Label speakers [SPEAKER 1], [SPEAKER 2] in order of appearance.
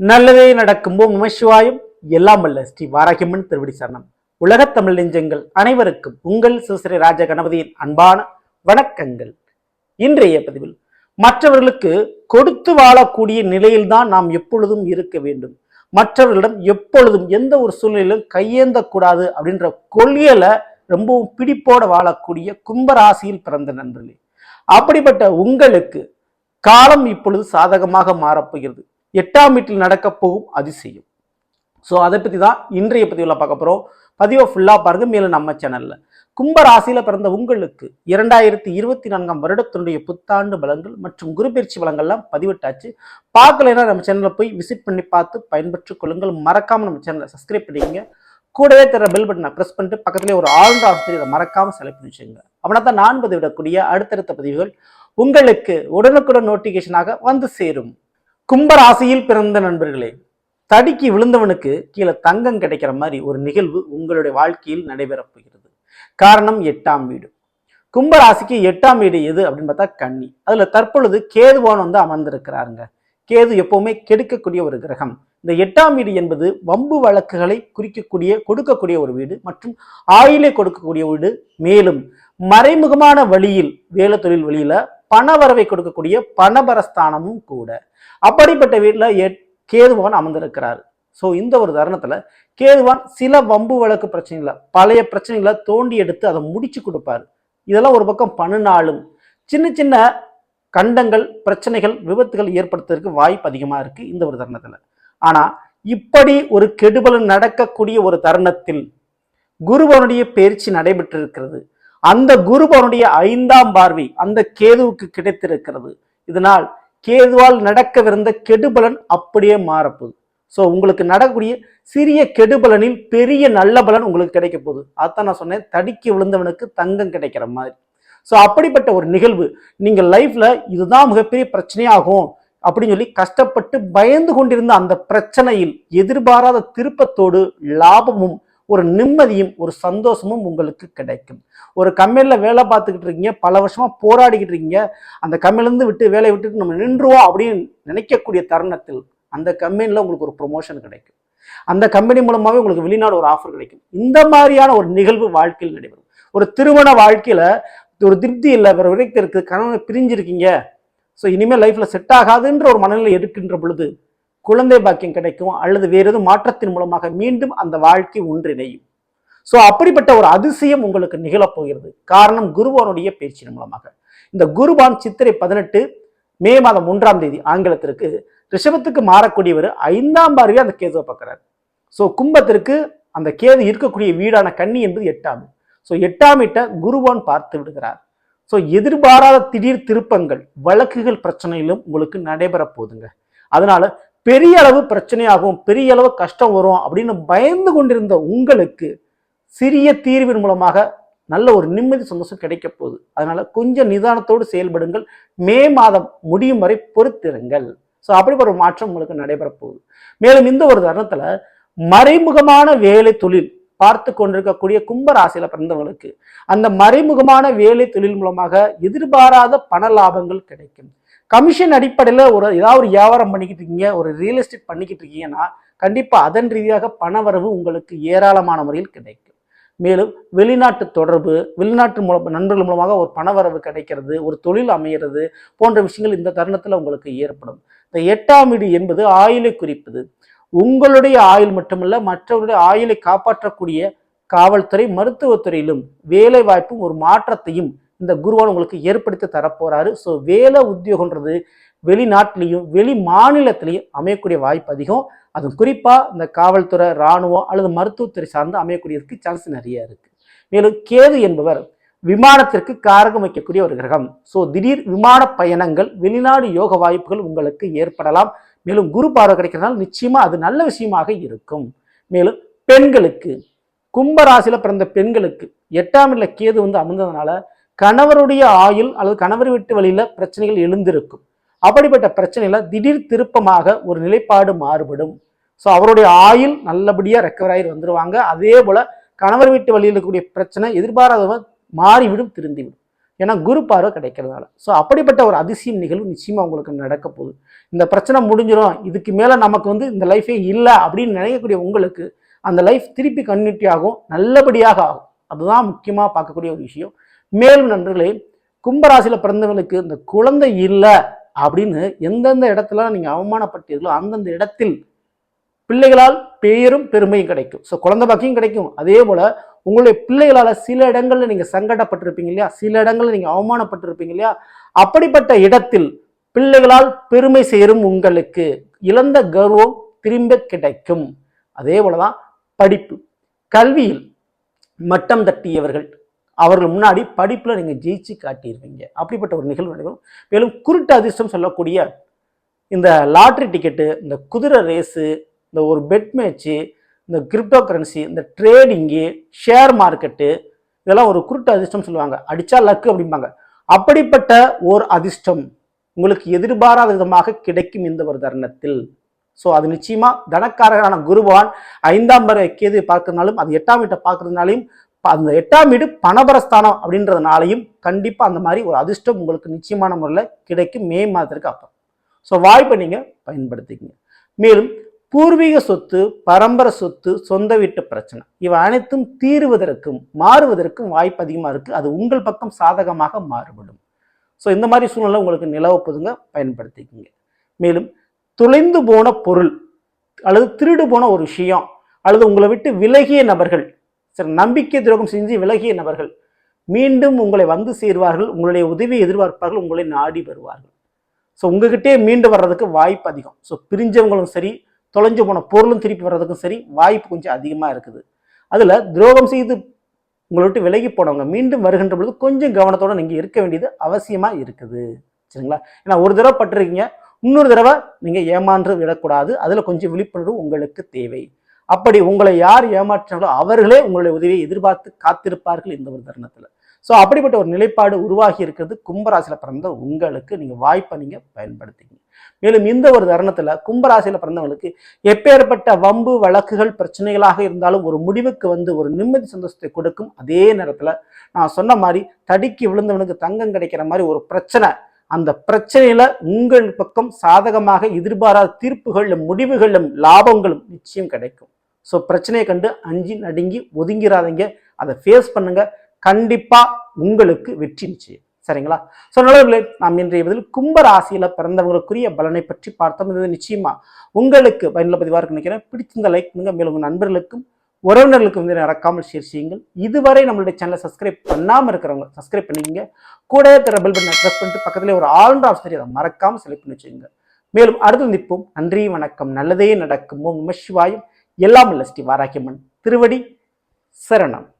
[SPEAKER 1] நல்லதே நடக்கும். போ நமசிவாயம் எல்லாம் அல்ல ஸ்ரீ வாராகியம்மன் திருவடி சரணம். உலகத் தமிழ் நெஞ்சங்கள் அனைவருக்கும் உங்கள் சிவஸ்ரீ ராஜ கணபதியின் அன்பான வணக்கங்கள். இன்றைய பதிவில் மற்றவர்களுக்கு கொடுத்து வாழக்கூடிய நிலையில்தான் நாம் எப்பொழுதும் இருக்க வேண்டும். மற்றவர்களிடம் எப்பொழுதும் எந்த ஒரு சூழ்நிலையிலும் கையேந்தக்கூடாது அப்படின்ற கொள்கையில ரொம்பவும் பிடிப்போட வாழக்கூடிய கும்பராசியில் பிறந்த நண்பர்களே அப்படிப்பட்ட உங்களுக்கு காலம் இப்பொழுது சாதகமாக மாறப்போகிறது. எட்டாம் வீட்டில் நடக்கப் போகும் அதிசயம். ஸோ அதை பற்றி தான் இன்றைய பதிவில் பார்க்க போகிறோம் பதிவை ஃபுல்லாக பாருங்க மேலும் நம்ம சேனலில் கும்ப ராசியில் பிறந்த உங்களுக்கு இரண்டாயிரத்தி இருபத்தி நான்காம் வருடத்தினுடைய புத்தாண்டு பலன்கள் மற்றும் குருபெயர்ச்சி பலங்கள்லாம் பதிவிட்டாச்சு. பார்க்கலைன்னா நம்ம சேனலில் போய் விசிட் பண்ணி பார்த்து பயன்பெற்றுக் கொள்ளுங்கள். மறக்காமல் நம்ம சேனலை சப்ஸ்கிரைப் பண்ணிக்கங்க. கூடவே தர பெல் பட்டனை ப்ரெஸ் பண்ணிட்டு பக்கத்துலேயே ஒரு ஆழ்ந்த ஆசிரியர் இதை மறக்காமல் செலக்ட் பண்ணி வச்சுங்க அப்படின்னா தான் நான் பதிவிடக்கூடிய அடுத்தடுத்த பதிவுகள் உங்களுக்கு உடனுக்குடன் நோட்டிஃபிகேஷனாக வந்து சேரும். கும்பராசியில் பிறந்த நண்பர்களே தடுக்கி விழுந்தவனுக்கு கீழே தங்கம் கிடைக்கிற மாதிரி ஒரு நிகழ்வு உங்களுடைய வாழ்க்கையில் நடைபெறப் போகிறது. காரணம் எட்டாம் வீடு. கும்பராசிக்கு எட்டாம் வீடு எது அப்படின்னு பார்த்தா கன்னி. அதுல தற்பொழுது கேதுவான் வந்து அமர்ந்திருக்கிறாருங்க. கேது எப்பவுமே கெடுக்கக்கூடிய ஒரு கிரகம். இந்த எட்டாம் வீடு என்பது வம்பு வழக்குகளை குறிக்கக்கூடிய கொடுக்கக்கூடிய ஒரு வீடு மற்றும் ஆயிலை கொடுக்கக்கூடிய வீடு. மேலும் மறைமுகமான வழியில் வேலை தொழில் வழியில பணவரவை கொடுக்கக்கூடிய பணபரஸ்தானமும் கூட. அப்படிப்பட்ட வீட்டில் கேதுவான் அமர்ந்திருக்கிறார். ஸோ இந்த ஒரு தருணத்தில் கேதுவான் சில வம்பு வழக்கு பிரச்சனைகளை பழைய பிரச்சனைகளை தோண்டி எடுத்து அதை முடிச்சு கொடுப்பாரு. இதெல்லாம் ஒரு பக்கம் பண்ணினாலும் சின்ன சின்ன கண்டங்கள் பிரச்சனைகள் விபத்துகள் ஏற்படுத்துறதுக்கு வாய்ப்பு அதிகமாக இருக்குது இந்த ஒரு தருணத்தில். ஆனால் இப்படி ஒரு கெடுபலன் நடக்கக்கூடிய ஒரு தருணத்தில் குருவனுடைய பயிற்சி நடைபெற்றிருக்கிறது. அந்த குருபவனுடைய ஐந்தாம் பார்வை அந்த கேதுவுக்கு கிடைத்திருக்கிறது. இதனால் கேதுவால் நடக்கவிருந்த கெடுபலன் அப்படியே மாறப்போகுது. ஸோ உங்களுக்கு நடக்கக்கூடிய சிறிய கெடுபலனில் பெரிய நல்ல பலன் உங்களுக்கு கிடைக்க போகுது. அதான் நான் சொன்னேன் தடுக்கி விழுந்தவனுக்கு தங்கம் கிடைக்கிற மாதிரி. ஸோ அப்படிப்பட்ட ஒரு நிகழ்வு நீங்கள் லைஃப்ல இதுதான் மிகப்பெரிய பிரச்சனையாகும் அப்படின்னு சொல்லி கஷ்டப்பட்டு பயந்து கொண்டிருந்த அந்த பிரச்சனையில் எதிர்பாராத திருப்பத்தோடு லாபமும் ஒரு நிம்மதியும் ஒரு சந்தோஷமும் உங்களுக்கு கிடைக்கும். ஒரு கம்பெனியில் வேலை பார்த்துக்கிட்டு இருக்கீங்க பல வருஷமாக போராடிக்கிட்டு இருக்கீங்க அந்த கம்பெனிலேருந்து விட்டு வேலையை விட்டுட்டு நம்ம நின்றுவோம் அப்படின்னு நினைக்கக்கூடிய தருணத்தில் அந்த கம்பெனியில் உங்களுக்கு ஒரு ப்ரொமோஷன் கிடைக்கும். அந்த கம்பெனி மூலமாகவே உங்களுக்கு வெளிநாடு ஒரு ஆஃபர் கிடைக்கும். இந்த மாதிரியான ஒரு நிகழ்வு வாழ்க்கையில் நடைபெறும். ஒரு திருமண வாழ்க்கையில் ஒரு திருப்தி இல்லை வேறு விரைத்து இருக்குது கணவனை பிரிஞ்சிருக்கீங்க. ஸோ இனிமேல் லைஃப்பில் செட் ஆகாதுன்ற ஒரு மனநிலை எடுக்கின்ற பொழுது குழந்தை பாக்கியம் கிடைக்கும் அல்லது வேறு எதுவும் மாற்றத்தின் மூலமாக மீண்டும் அந்த வாழ்க்கை ஒன்றிணையும். ஸோ அப்படிப்பட்ட ஒரு அதிசயம் உங்களுக்கு நிகழப்போகிறது. காரணம் குருவானுடைய பேச்சின் மூலமாக. இந்த குருவான் சித்திரை பதினெட்டு மே மாதம் மூன்றாம் தேதி ஆங்கிலத்திற்கு ரிஷபத்துக்கு மாறக்கூடியவர் ஐந்தாம் பார்வையை அந்த கேதுவை பார்க்குறாரு. ஸோ கும்பத்திற்கு அந்த கேது இருக்கக்கூடிய வீடான கன்னி என்பது எட்டாம். ஸோ எட்டாம் வீட்டை குருவான் பார்த்து விடுகிறார். ஸோ எதிர்பாராத திடீர் திருப்பங்கள் வழக்குகள் பிரச்சனையிலும் உங்களுக்கு நடைபெற போகுதுங்க. அதனால பெரிய அளவு பிரச்சனையாகும் பெரிய அளவு கஷ்டம் வரும் அப்படின்னு பயந்து கொண்டிருந்த உங்களுக்கு சிறிய தீர்வின் மூலமாக நல்ல ஒரு நிம்மதி சந்தோஷம் கிடைக்க போகுது. அதனால கொஞ்சம் நிதானத்தோடு செயல்படுங்கள். மே மாதம் முடியும் வரை பொறுத்திருங்கள். ஸோ அப்படி ஒரு மாற்றம் உங்களுக்கு நடைபெற போகுது. மேலும் இந்த ஒரு தருணத்தில் மறைமுகமான வேலை தொழில் பார்த்து கொண்டிருக்கக்கூடிய கும்பராசியில பிறந்தவங்களுக்கு அந்த மறைமுகமான வேலை தொழில் மூலமாக எதிர்பாராத பண லாபங்கள் கிடைக்கும் கமிஷன் அடிப்படையில் ஒரு ஏதாவது ஒரு வியாபாரம் பண்ணிக்கிட்டு இருக்கீங்க ஒரு ரியல் எஸ்டேட் பண்ணிக்கிட்டு இருக்கீங்கன்னா கண்டிப்பாக அதன் ரீதியாக பணவரவு உங்களுக்கு ஏராளமான முறையில் கிடைக்கும். மேலும் வெளிநாட்டு தொடர்பு வெளிநாட்டு மூலம் நண்பர்கள் மூலமாக ஒரு பணவரவு கிடைக்கிறது ஒரு தொழில் அமைகிறது போன்ற விஷயங்கள் இந்த தருணத்தில் உங்களுக்கு ஏற்படும். இந்த எட்டாம் வீடு என்பது ஆயுளை குறிப்பது. உங்களுடைய ஆயுள் மட்டுமல்ல மற்றவருடைய ஆயுளை காப்பாற்றக்கூடிய காவல்துறை மருத்துவத்துறையிலும் வேலை வாய்ப்பும் ஒரு மாற்றத்தையும் இந்த குருவான் உங்களுக்கு ஏற்படுத்தி தரப்போறாரு. ஸோ வேலை உத்தியோகன்றது வெளிநாட்டிலையும் வெளி மாநிலத்திலையும் அமையக்கூடிய வாய்ப்பு அதிகம். அது குறிப்பாக இந்த காவல்துறை இராணுவம் அல்லது மருத்துவத்துறை சார்ந்து அமையக்கூடியதுக்கு சான்ஸ் நிறைய இருக்கு. மேலும் கேது என்பவர் விமானத்திற்கு காரகம் வைக்கக்கூடிய ஒரு கிரகம். ஸோ திடீர் விமான பயணங்கள் வெளிநாடு யோக வாய்ப்புகள் உங்களுக்கு ஏற்படலாம். மேலும் குரு பார்வை கிடைக்கிறதுனால நிச்சயமா அது நல்ல விஷயமாக இருக்கும். மேலும் பெண்களுக்கு கும்பராசியில் பிறந்த பெண்களுக்கு எட்டாம் இல்ல கேது வந்து அமர்ந்ததுனால கணவருடைய ஆயுள் அல்லது கணவர் வீட்டு வழியில் பிரச்சனைகள் எழுந்திருக்கும். அப்படிப்பட்ட பிரச்சனையில திடீர் திருப்பமாக ஒரு நிலைப்பாடு மாறுபடும். ஸோ அவருடைய ஆயுள் நல்லபடியாக ரெக்கவர் ஆகி வந்துடுவாங்க அதே போல் கணவர் வீட்டு வழியில் இருக்கக்கூடிய பிரச்சனை எதிர்பாராத மாறிவிடும் திருந்திவிடும். ஏன்னா குரு பார்வை கிடைக்கிறதுனால. ஸோ அப்படிப்பட்ட ஒரு அதிசயம் நிகழ்வு நிச்சயமாக உங்களுக்கு நடக்க போகுது. இந்த பிரச்சனை முடிஞ்சிடும் இதுக்கு மேலே நமக்கு வந்து இந்த லைஃபே இல்லை அப்படின்னு நினைக்கக்கூடிய உங்களுக்கு அந்த லைஃப் திருப்பி கன்யூட்டி ஆகும். நல்லபடியாக ஆகும். அதுதான் முக்கியமாக பார்க்கக்கூடிய ஒரு விஷயம். மேலும் நண்பர்களே கும்பராசியில் பிறந்தவங்களுக்கு இந்த குழந்தை இல்லை அப்படின்னு எந்தெந்த இடத்துல நீங்கள் அவமானப்பட்டீர்களோ அந்தந்த இடத்தில் பிள்ளைகளால் பெயரும் பெருமையும் கிடைக்கும். ஸோ குழந்தை பாக்கியும் கிடைக்கும். அதே போல் உங்களுடைய பிள்ளைகளால் சில இடங்களில் நீங்கள் சங்கடப்பட்டிருப்பீங்க இல்லையா? சில இடங்களில் நீங்கள் அவமானப்பட்டிருப்பீங்க இல்லையா? அப்படிப்பட்ட இடத்தில் பிள்ளைகளால் பெருமை சேரும் உங்களுக்கு இழந்த கர்வம் திரும்ப கிடைக்கும். அதே போலதான் படிப்பு. கல்வியில் மட்டம் தட்டியவர்கள். அவர்கள் முன்னாடி படிப்பில் நீங்கள் ஜெயிச்சு காட்டியிருவீங்க அப்படிப்பட்ட ஒரு நிகழ்வு நிகழும் மேலும் குருட்டு அதிர்ஷ்டம் சொல்லக்கூடிய இந்த லாட்ரி டிக்கெட்டு இந்த குதிரை ரேஸு இந்த ஒரு பெட் மேட்ச்சு இந்த கிரிப்டோ கரன்சி இந்த ட்ரேடிங்கு ஷேர் மார்க்கெட்டு இதெல்லாம் ஒரு குருட்டு அதிர்ஷ்டம் சொல்லுவாங்க. அடித்தா லக்கு அப்படிம்பாங்க. அப்படிப்பட்ட ஓர் அதிர்ஷ்டம் உங்களுக்கு எதிர்பாராத விதமாக கிடைக்கும் இந்த ஒரு தருணத்தில். ஸோ அது நிச்சயமாக தனக்காரரான குருவான் ஐந்தாம் வரை கேது பார்க்கறதுனாலும் அது எட்டாம் வீட்டை பார்க்கறதுனாலையும் அந்த எட்டாம் வீடு பணபரஸ்தானம் அப்படின்றதுனாலையும் கண்டிப்பாக அந்த மாதிரி ஒரு அதிர்ஷ்டம் உங்களுக்கு நிச்சயமான முறையில் கிடைக்கும். மே மாதத்திற்கு அப்புறம். ஸோ வாய்ப்பை நீங்கள் பயன்படுத்திக்கங்க. மேலும் பூர்வீக சொத்து பரம்பரை சொத்து சொந்த வீட்டு பிரச்சனை இவை அனைத்தும் தீருவதற்கும் மாறுவதற்கும் வாய்ப்பு அதிகமாக இருக்குது அது உங்கள் பக்கம் சாதகமாக மாறுபடும். ஸோ இந்த மாதிரி சூழ்நிலை உங்களுக்கு நிலவப்போதுங்க பயன்படுத்திக்கங்க. மேலும் தொலைந்து போன பொருள் அல்லது திருடு போன ஒரு விஷயம் அல்லது உங்களை விட்டு விலகிய நபர்கள் சில நம்பிக்கை துரோகம் செஞ்சு விலகிய நபர்கள் மீண்டும் உங்களை வந்து சேர்வார்கள் உங்களுடைய உதவியை எதிர்பார்ப்பார்கள் உங்களை நாடி வருவார்கள். ஸோ உங்ககிட்டே மீண்டு வர்றதுக்கு வாய்ப்பு அதிகம். ஸோ பிரிஞ்சவங்களும் சரி தொலைஞ்சு போன பொருளும் திருப்பி வர்றதுக்கும் சரி வாய்ப்பு கொஞ்சம் அதிகமாக இருக்குது. அதில் துரோகம் செய்து உங்களை விட்டு விலகி போனவங்க மீண்டும் வருகின்ற பொழுது கொஞ்சம் கவனத்தோடு நீங்கள் இருக்க வேண்டியது அவசியமாக இருக்குது. சரிங்களா? ஏன்னா ஒரு தடவை பட்டிருக்கீங்க இன்னொரு தடவை நீங்கள் ஏமான்று விடக்கூடாது. அதில் கொஞ்சம் விழிப்புணர்வு உங்களுக்கு தேவை. அப்படி உங்களை யார் ஏமாற்றினாலோ அவர்களே உங்களுடைய உதவியை எதிர்பார்த்து காத்திருப்பார்கள் இந்த ஒரு தருணத்தில். ஸோ அப்படிப்பட்ட ஒரு நிலைப்பாடு உருவாகி இருக்கிறது. கும்பராசியில் பிறந்த உங்களுக்கு நீங்கள் வாய்ப்பை நீங்கள் பயன்படுத்திங்க மேலும் இந்த ஒரு தருணத்தில் கும்பராசியில் பிறந்தவங்களுக்கு எப்பேற்பட்ட வம்பு வழக்குகள் பிரச்சனைகளாக இருந்தாலும் ஒரு முடிவுக்கு வந்து ஒரு நிம்மதி சந்தோஷத்தை கொடுக்கும். அதே நேரத்தில் நான் சொன்ன மாதிரி தடிக்கு விழுந்தவனுக்கு தங்கம் கிடைக்கிற மாதிரி ஒரு பிரச்சனை அந்த பிரச்சனையில உங்கள் பக்கம் சாதகமாக எதிர்பாராத தீர்ப்புகளும் முடிவுகளும் லாபங்களும் நிச்சயம் கிடைக்கும். ஸோ பிரச்சனையை கண்டு அஞ்சு நடுங்கி ஒதுங்கிறாதீங்க. அதை ஃபேஸ் பண்ணுங்க. கண்டிப்பாக உங்களுக்கு வெற்றி நிச்சயம். சரிங்களா? ஸோ நல்லவர்களே நாம் இன்றைய பதில் கும்ப ராசியில் பிறந்தவங்களுக்குரிய பலனை பற்றி பார்த்தோம். இது நிச்சயமா உங்களுக்கு பயனுள்ள பதிவாக இருக்கு நினைக்கிறேன். பிடிச்சிருந்த லைக் பண்ணுங்க. மேலும் உங்கள் நண்பர்களுக்கும் உறவினர்களுக்கும் வந்து நடக்காமல் ஷேர் செய்யுங்கள். இதுவரை நம்மளுடைய சேனலை சப்ஸ்கிரைப் பண்ணாமல் இருக்கிறவங்க சப்ஸ்கிரைப் பண்ணிக்கங்க. கூட பெல் பட்டனை ப்ரெஸ் பண்ணிட்டு பக்கத்துலேயே ஒரு ஆல்ரவுண்டர் ஆப்ஷன் அதை மறக்காமல் செலக்ட் பண்ணி வச்சுக்கோங்க. மேலும் அடுத்து நிற்போம் நன்றி வணக்கம். நல்லதே நடக்கும். ஓம் நம எல்லாம் இல்ல ஸ்ரீ வாராக்கியம்மன் திருவடி சரணம்.